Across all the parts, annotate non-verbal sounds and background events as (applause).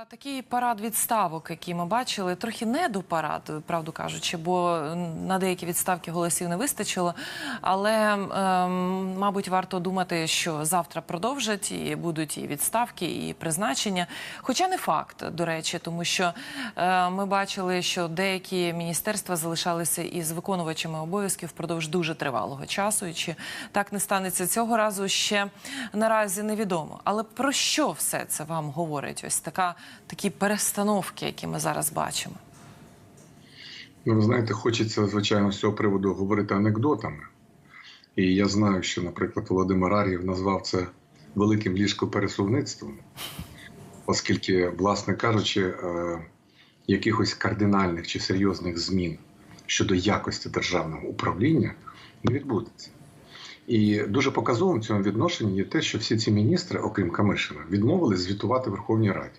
Е, Такий парад відставок, який ми бачили, трохи не до парад, правду кажучи, бо на деякі відставки голосів не вистачило. Але, ем, мабуть, варто думати, що завтра продовжать і будуть і відставки, і призначення. Хоча не факт, до речі, тому що е, ми бачили, що деякі міністерства залишалися із виконувачами обов'язків впродовж дуже тривалого часу. І чи так не станеться цього разу, ще наразі невідомо. Але про що все це вам говорить? Ось така такі перестановки, які ми зараз бачимо. Ну, ви знаєте, хочеться, звичайно, з цього приводу говорити анекдотами. І я знаю, що, наприклад, Володимир Ар'єв назвав це великим ліжкопересувництвом, оскільки, власне кажучи, е, якихось кардинальних чи серйозних змін щодо якості державного управління не відбудеться. І дуже показовим в цьому відношенні є те, що всі ці міністри, окрім Камишина, відмовились звітувати Верховній Раді.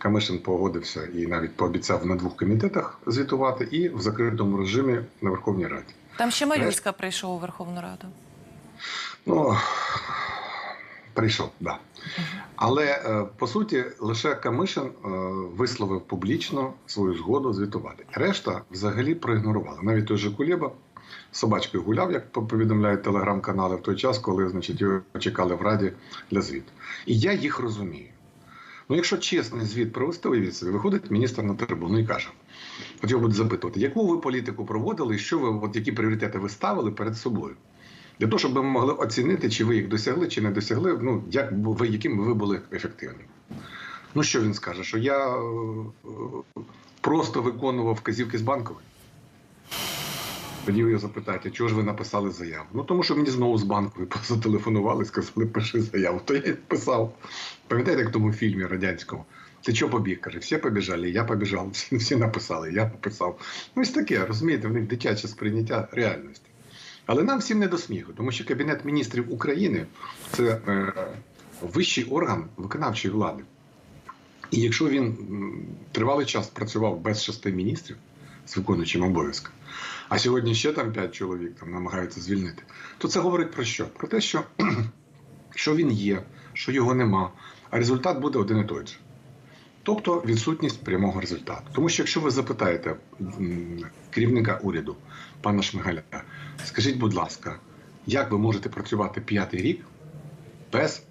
Камишин погодився і навіть пообіцяв на двох комітетах звітувати, і в закритому режимі на Верховній Раді. Там ще Малюська прийшов у Верховну Раду. Ну прийшов, да. Але е, по суті, лише Камишин е, висловив публічно свою згоду звітувати. Решта взагалі проігнорували. Навіть той же Кулєба собачкою гуляв, як повідомляють телеграм-канали в той час, коли значить, його чекали в Раді для звіту. І я їх розумію. Ну, якщо чесний звіт провести, виходить міністр на трибуну і каже: от його будуть запитувати, яку ви політику проводили, що ви, от які пріоритети ви ставили перед собою? Для того, щоб ми могли оцінити, чи ви їх досягли, чи не досягли, ну як ви, яким ви були ефективними. Ну що він скаже? Що я е, е, просто виконував вказівки з банкової? Тоді ви його запитаєте, чого ж ви написали заяву? Ну тому що мені знову з банкової зателефонували сказали, пиши заяву. То я писав. Пам'ятаєте, як в тому фільмі радянському? Ти чого побіг? Каже, всі побіжали, я побіжав, всі, всі написали, я написав. Ну, ось таке, розумієте, в них дитяче сприйняття реальності. Але нам всім не до сміху, тому що Кабінет міністрів України це е, вищий орган виконавчої влади. І якщо він тривалий час працював без шести міністрів з виконуючим обов'язком, а сьогодні ще там п'ять чоловік там намагаються звільнити, то це говорить про що? Про те, що, (clears throat) що він є, що його нема, а результат буде один і той же. Тобто відсутність прямого результату. Тому що якщо ви запитаєте керівника уряду, пана Шмигаля, скажіть, будь ласка, як ви можете працювати п'ятий рік без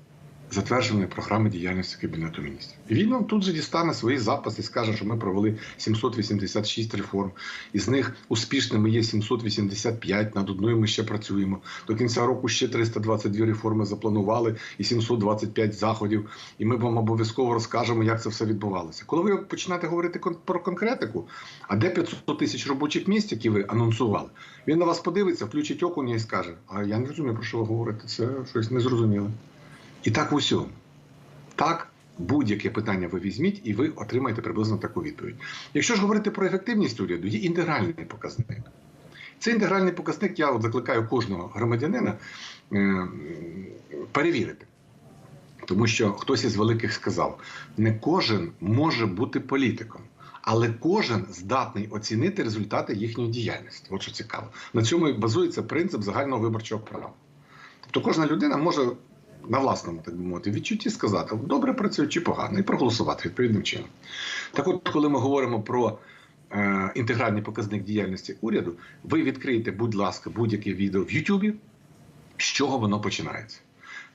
затвердженої програми діяльності Кабінету міністрів? І він вам тут же дістане свої записи і скаже, що ми провели 786 реформ, із них успішними є 785, над одною ми ще працюємо. До кінця року ще 322 реформи запланували і 725 заходів. І ми вам обов'язково розкажемо, як це все відбувалося. Коли ви починаєте говорити про конкретику, а де 500 тисяч робочих місць, які ви анонсували, він на вас подивиться, включить окуня і скаже: А я не розумію, про що ви говорите, це щось незрозуміле. І так в усьому. Так, будь-яке питання ви візьміть, і ви отримаєте приблизно таку відповідь. Якщо ж говорити про ефективність уряду, є інтегральний показник. Цей інтегральний показник я закликаю кожного громадянина е, перевірити. Тому що хтось із великих сказав: не кожен може бути політиком, але кожен здатний оцінити результати їхньої діяльності. От що цікаво. На цьому і базується принцип загального виборчого права. Тобто кожна людина може на власному, так би мовити, відчутті сказати, добре працює чи погано, і проголосувати відповідним чином. Так от, коли ми говоримо про е, інтегральний показник діяльності уряду, ви відкриєте, будь ласка, будь-яке відео в Ютубі, з чого воно починається.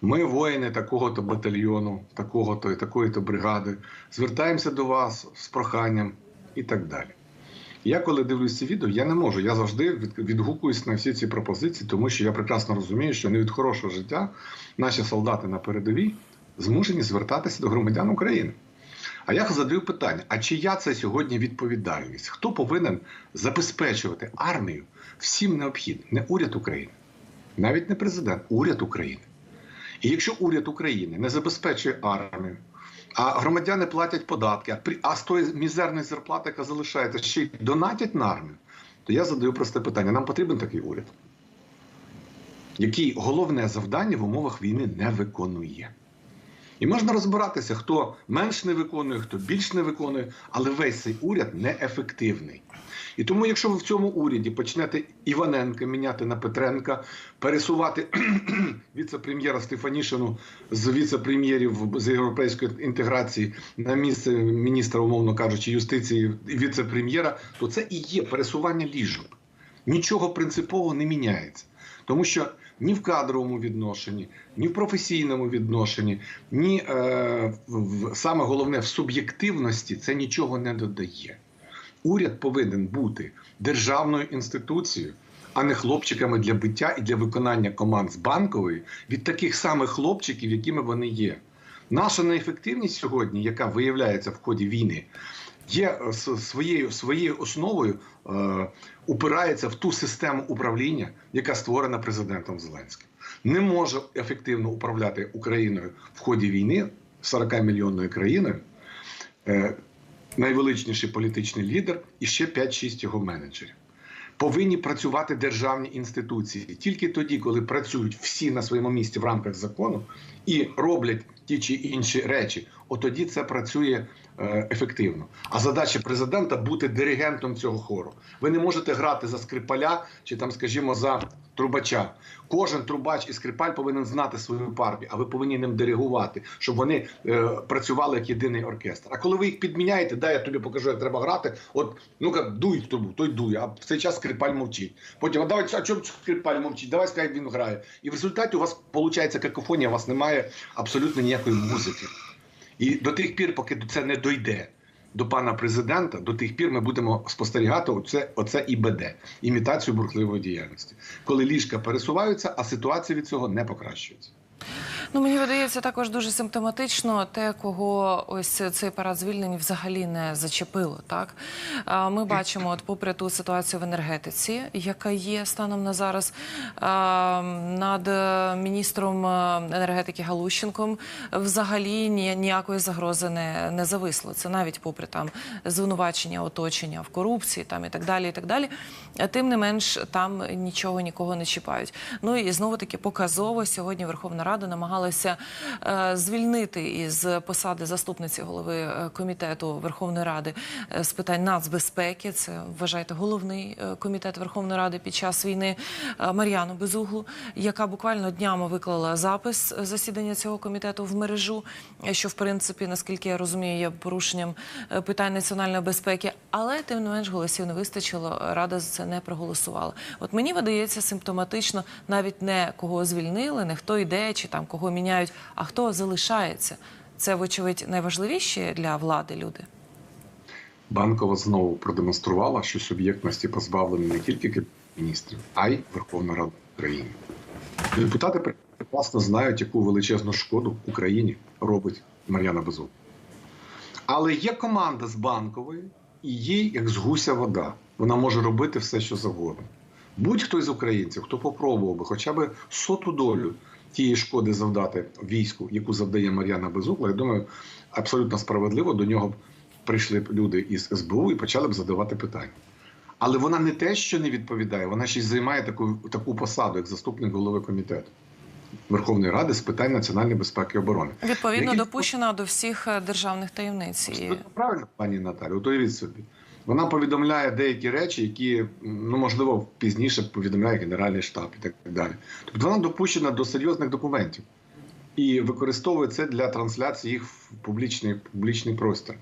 Ми, воїни такого-то батальйону, такого-то і такої-то бригади, звертаємося до вас з проханням і так далі. Я коли дивлюсь ці відео, я не можу. Я завжди відгукуюсь на всі ці пропозиції, тому що я прекрасно розумію, що не від хорошого життя наші солдати на передовій змушені звертатися до громадян України. А я задаю питання: а чия це сьогодні відповідальність? Хто повинен забезпечувати армію всім необхідним? Не уряд України, навіть не президент, уряд України. І якщо уряд України не забезпечує армію, а громадяни платять податки, а з тої мізерної зарплати, яка залишається, ще й донатять на армію, то я задаю просте питання: нам потрібен такий уряд, який головне завдання в умовах війни не виконує. І можна розбиратися, хто менш не виконує, хто більш не виконує, але весь цей уряд неефективний. І тому, якщо ви в цьому уряді почнете Іваненка міняти на Петренка, пересувати (clears throat) віце-прем'єра Стефанішину з віце-прем'єрів з європейської інтеграції на місце міністра, умовно кажучи, юстиції і віце-прем'єра, то це і є пересування ліжок. Нічого принципово не міняється. Тому що ні в кадровому відношенні, ні в професійному відношенні, ні е, в, саме головне в суб'єктивності це нічого не додає. Уряд повинен бути державною інституцією, а не хлопчиками для биття і для виконання команд з банкової від таких самих хлопчиків, якими вони є. Наша неефективність сьогодні, яка виявляється в ході війни, є е, своєю своєю основою е, упирається в ту систему управління, яка створена президентом Зеленським. Не може ефективно управляти Україною в ході війни 40 мільйонною країною. Е, найвеличніший політичний лідер і ще 5-6 його менеджерів. Повинні працювати державні інституції тільки тоді, коли працюють всі на своєму місці в рамках закону і роблять ті чи інші речі. От тоді це працює ефективно. А задача президента бути диригентом цього хору. Ви не можете грати за скрипаля чи там, скажімо, за трубача. Кожен трубач і скрипаль повинен знати свою партію, а ви повинні ним диригувати, щоб вони е, працювали як єдиний оркестр. А коли ви їх підміняєте, дай я тобі покажу, як треба грати. От ну-ка, дуй в трубу, той дує, а в цей час скрипаль мовчить. Потім а давай, а чому скрипаль мовчить? Давай скай він грає. І в результаті у вас виходить какофонія, у вас немає абсолютно ніякої музики. І до тих пір, поки це не дойде до пана президента, до тих пір ми будемо спостерігати оце, оце ІБД, імітацію бурхливої діяльності, коли ліжка пересуваються, а ситуація від цього не покращується. Ну, мені видається також дуже симптоматично те, кого ось цей парад звільнень взагалі не зачепило. Так ми бачимо, от попри ту ситуацію в енергетиці, яка є станом на зараз над міністром е, енергетики Галущенком, взагалі ніякої загрози не, не зависло. Це навіть попри там звинувачення оточення в корупції, там і так далі. І так далі. Тим не менш, там нічого нікого не чіпають. Ну і знову таки показово сьогодні Верховна Рада намагалася е, звільнити із посади заступниці голови е, комітету Верховної Ради е, з питань нацбезпеки. Це вважаєте головний комітет Верховної Ради під час війни Мар'яну Безуглу, яка буквально днями виклала запис засідання цього комітету в мережу, що в принципі, наскільки я розумію, є порушенням питань національної безпеки. Але тим не менш голосів не вистачило. Рада за це не проголосувала. От мені видається симптоматично навіть не кого звільнили, не хто йде чи там кого міняють, а хто залишається. Це, вочевидь, найважливіші для влади люди. Банкова знову продемонструвала, що суб'єктності позбавлені не тільки міністрів, а й Верховна Рада України. Депутати прекрасно знають, яку величезну шкоду Україні робить Мар'яна Безугла. Але є команда з банкової, і їй як з гуся вода. Вона може робити все, що завгодно. Будь-хто із українців, хто попробував би хоча б соту долю тієї шкоди завдати війську, яку завдає Мар'яна Безугла, я думаю, абсолютно справедливо до нього б прийшли б люди із СБУ і почали б задавати питання. Але вона не те, що не відповідає, вона ще й займає таку, таку посаду, як заступник голови комітету Верховної Ради з питань національної безпеки і оборони. Відповідно, Які- допущена до всіх е, державних таємниць. Правильно, пані Наталі, уявіть собі. Вона повідомляє деякі речі, які ну можливо пізніше повідомляє Генеральний штаб і так далі. Тобто вона допущена до серйозних документів і використовує це для трансляції їх в публічний, публічний простір.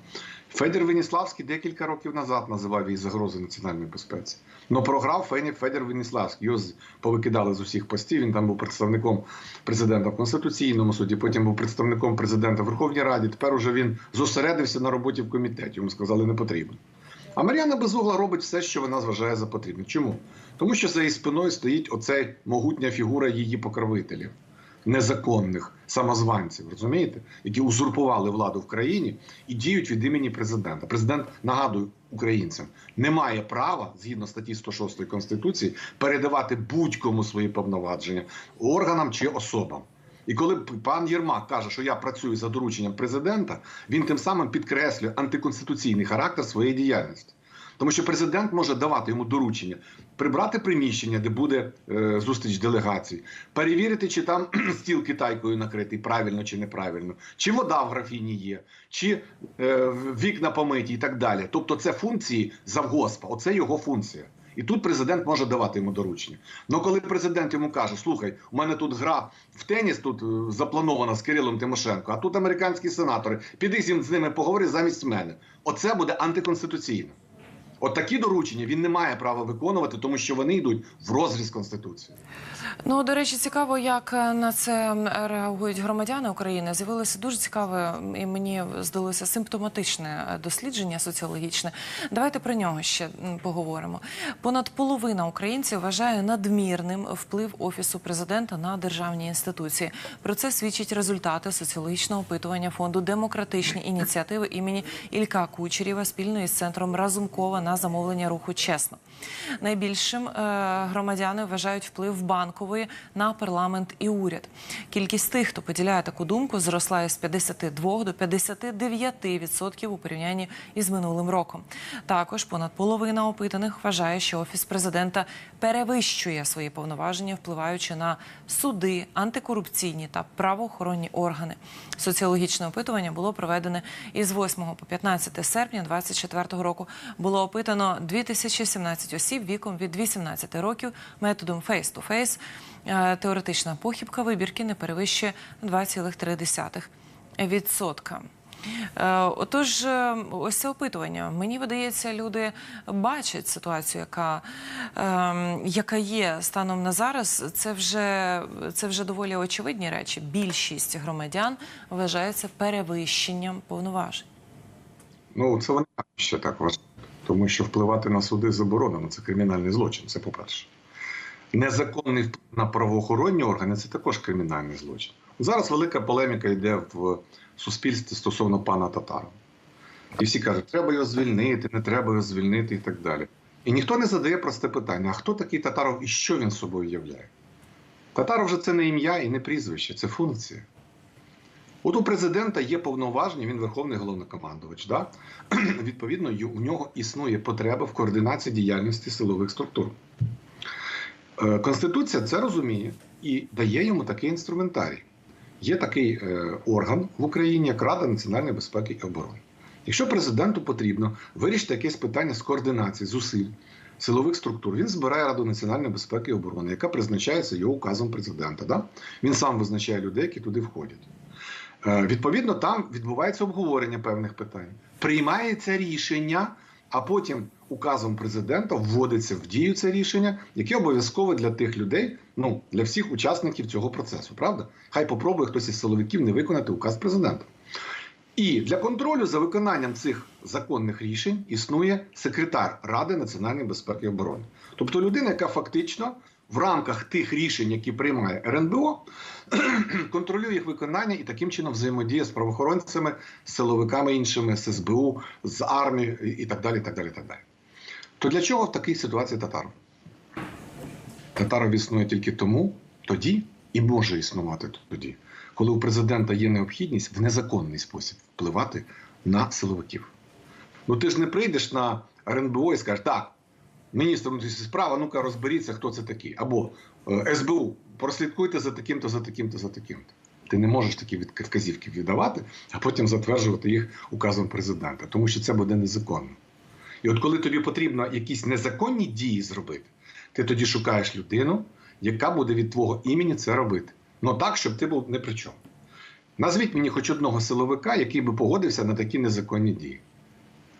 Федір Веніславський декілька років назад називав її загрозою національної безпеці. Но програв Федір Веніславський. Його повикидали з усіх постів. Він там був представником президента в Конституційному суді, потім був представником президента в Верховній Раді. Тепер уже він зосередився на роботі в комітеті. Йому сказали, не потрібно. А Мар'яна Безугла робить все, що вона вважає за потрібне. Чому? Тому що за її спиною стоїть оцей могутня фігура її покровителів, незаконних самозванців, розумієте, які узурпували владу в країні і діють від імені президента. Президент нагадую українцям, не має права згідно статті 106 конституції передавати будь-кому свої повноваження органам чи особам. І коли пан Єрмак каже, що я працюю за дорученням президента, він тим самим підкреслює антиконституційний характер своєї діяльності. Тому що президент може давати йому доручення прибрати приміщення, де буде е, зустріч делегацій, перевірити, чи там (clears throat) стіл китайкою накритий правильно чи неправильно, чи вода в графіні є, чи е, вікна помиті і так далі. Тобто, це функції завгоспа, оце його функція. І тут президент може давати йому доручення. Ну коли президент йому каже: слухай, у мене тут гра в теніс тут е, запланована з Кирилом Тимошенко, а тут американські сенатори, піди з ними поговори замість мене. Оце буде антиконституційно. От такі доручення він не має права виконувати, тому що вони йдуть в розріз конституції. Ну, до речі, цікаво, як е, на це реагують громадяни України. З'явилося дуже цікаве і мені здалося симптоматичне е, дослідження соціологічне. Давайте про нього ще поговоримо. Понад половина українців вважає надмірним вплив офісу президента на державні інституції. Про це свідчать результати соціологічного опитування фонду демократичні ініціативи імені Ілька Кучерєва спільно із центром Разумкова на замовлення руху чесно. Найбільшим е, громадяни вважають вплив банкової на парламент і уряд. Кількість тих, хто поділяє таку думку, зросла із 52 до 59% у порівнянні із минулим роком. Також понад половина опитаних вважає, що офіс президента перевищує свої повноваження, впливаючи на суди, антикорупційні та правоохоронні органи. Соціологічне опитування було проведене із 8 по 15 серпня 2024 року. Було опитано 2017 осіб віком від 18 років методом face-to-face. Е, Теоретична похибка вибірки не перевищує 2,3%. Е, Отож, е, ось це опитування. Мені видається, люди бачать ситуацію, яка, е, яка є станом на зараз. Це вже, це вже доволі очевидні речі. Більшість громадян вважає це перевищенням повноважень. Ну це вони ще так вважають, тому що впливати на суди заборонено. Це кримінальний злочин. Це по-перше. Незаконний вплив на правоохоронні органи це також кримінальний злочин. Зараз велика полеміка йде в суспільстві стосовно пана Татарова. І всі кажуть, треба його звільнити, не треба його звільнити і так далі. І ніхто не задає просте питання: а хто такий Татаров і що він собою являє? Татаров же це не ім'я і не прізвище, це функція. От у президента є повноваження, він верховний головнокомандувач. Да? (clears throat) Відповідно, у нього існує потреба в координації діяльності силових структур. Е, Конституція це розуміє і дає йому такий інструментарій. Є такий е, орган в Україні, як Рада національної безпеки і оборони. Якщо президенту потрібно вирішити якесь питання з координації зусиль силових структур, він збирає Раду національної безпеки і оборони, яка призначається його указом президента. Да? Він сам визначає людей, які туди входять. Е, Відповідно, там відбувається обговорення певних питань, приймається рішення, а потім указом президента вводиться в дію це рішення, яке обов'язкове для тих людей, ну для всіх учасників цього процесу. Правда? Хай попробує хтось із силовиків не виконати указ президента. І для контролю за виконанням цих законних рішень існує секретар Ради національної безпеки і оборони. Тобто людина, яка фактично в рамках тих рішень, які приймає РНБО, (clears throat) контролює їх виконання і таким чином взаємодіє з правоохоронцями, силовиками іншими, з СБУ, з армією і так далі. так далі, так далі. То для чого в такій ситуації Татаров? Татаров існує тільки тому, тоді і може існувати тоді, коли у президента є необхідність в незаконний спосіб впливати на силовиків. Ну ти ж не прийдеш на РНБО і скажеш, так, міністр внутрішніх справ, а ну-ка розберіться, хто це такий. Або е, СБУ, прослідкуйте за таким-то, за таким-то, за таким-то. Ти не можеш такі вказівки віддавати, а потім затверджувати їх указом президента, тому що це буде незаконно. І от коли тобі потрібно якісь незаконні дії зробити, ти тоді шукаєш людину, яка буде від твого імені це робити. Ну так, щоб ти був не при чому. Назвіть мені хоч одного силовика, який би погодився на такі незаконні дії.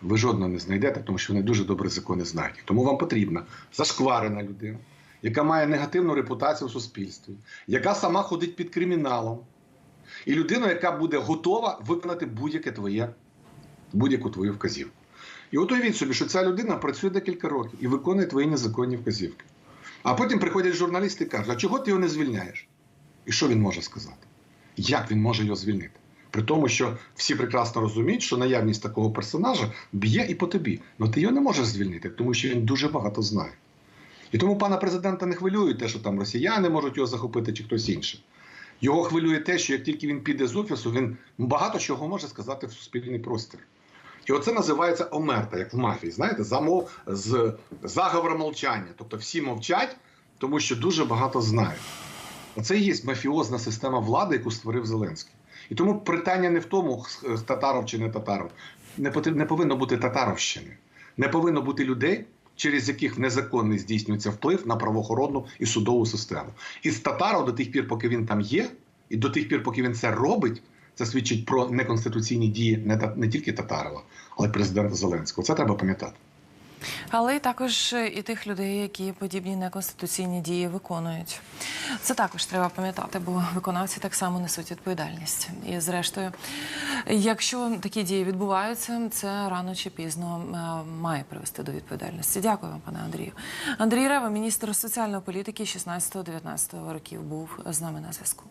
Ви жодного не знайдете, тому що вони дуже добре закони знають. Тому вам потрібна зашкварена людина, яка має негативну репутацію в суспільстві, яка сама ходить під криміналом, і людина, яка буде готова виконати будь-яке твоє, будь-яку твою вказівку. І от уявіть собі, що ця людина працює декілька років і виконує твої незаконні вказівки. А потім приходять журналісти і кажуть, а чого ти його не звільняєш? І що він може сказати? Як він може його звільнити? При тому, що всі прекрасно розуміють, що наявність такого персонажа б'є і по тобі. Але ти його не можеш звільнити, тому що він дуже багато знає. І тому пана президента не хвилює те, що там росіяни можуть його захопити чи хтось інший. Його хвилює те, що як тільки він піде з офісу, він багато чого може сказати в суспільний простір. І оце називається омерта, як в мафії. Знаєте, замов з заговор мовчання. Тобто всі мовчать, тому що дуже багато знають. Оце і є мафіозна система влади, яку створив Зеленський. І тому питання не в тому, х- татаров чи не татаров. Не, потр- не повинно бути татаровщини. Не повинно бути людей, через яких незаконний здійснюється вплив на правоохоронну і судову систему. І з татаров до тих пір, поки він там є, і до тих пір, поки він це робить, це свідчить про неконституційні дії не, та- не тільки Татарова, але й президента Зеленського. Це треба пам'ятати. Але також і тих людей, які подібні неконституційні дії виконують. Це також треба пам'ятати, бо виконавці так само несуть відповідальність. І зрештою, якщо такі дії відбуваються, це рано чи пізно е, має привести до відповідальності. Дякую вам, пане Андрію. Андрій Рева, міністр соціальної політики 16-19 років, був з нами на зв'язку.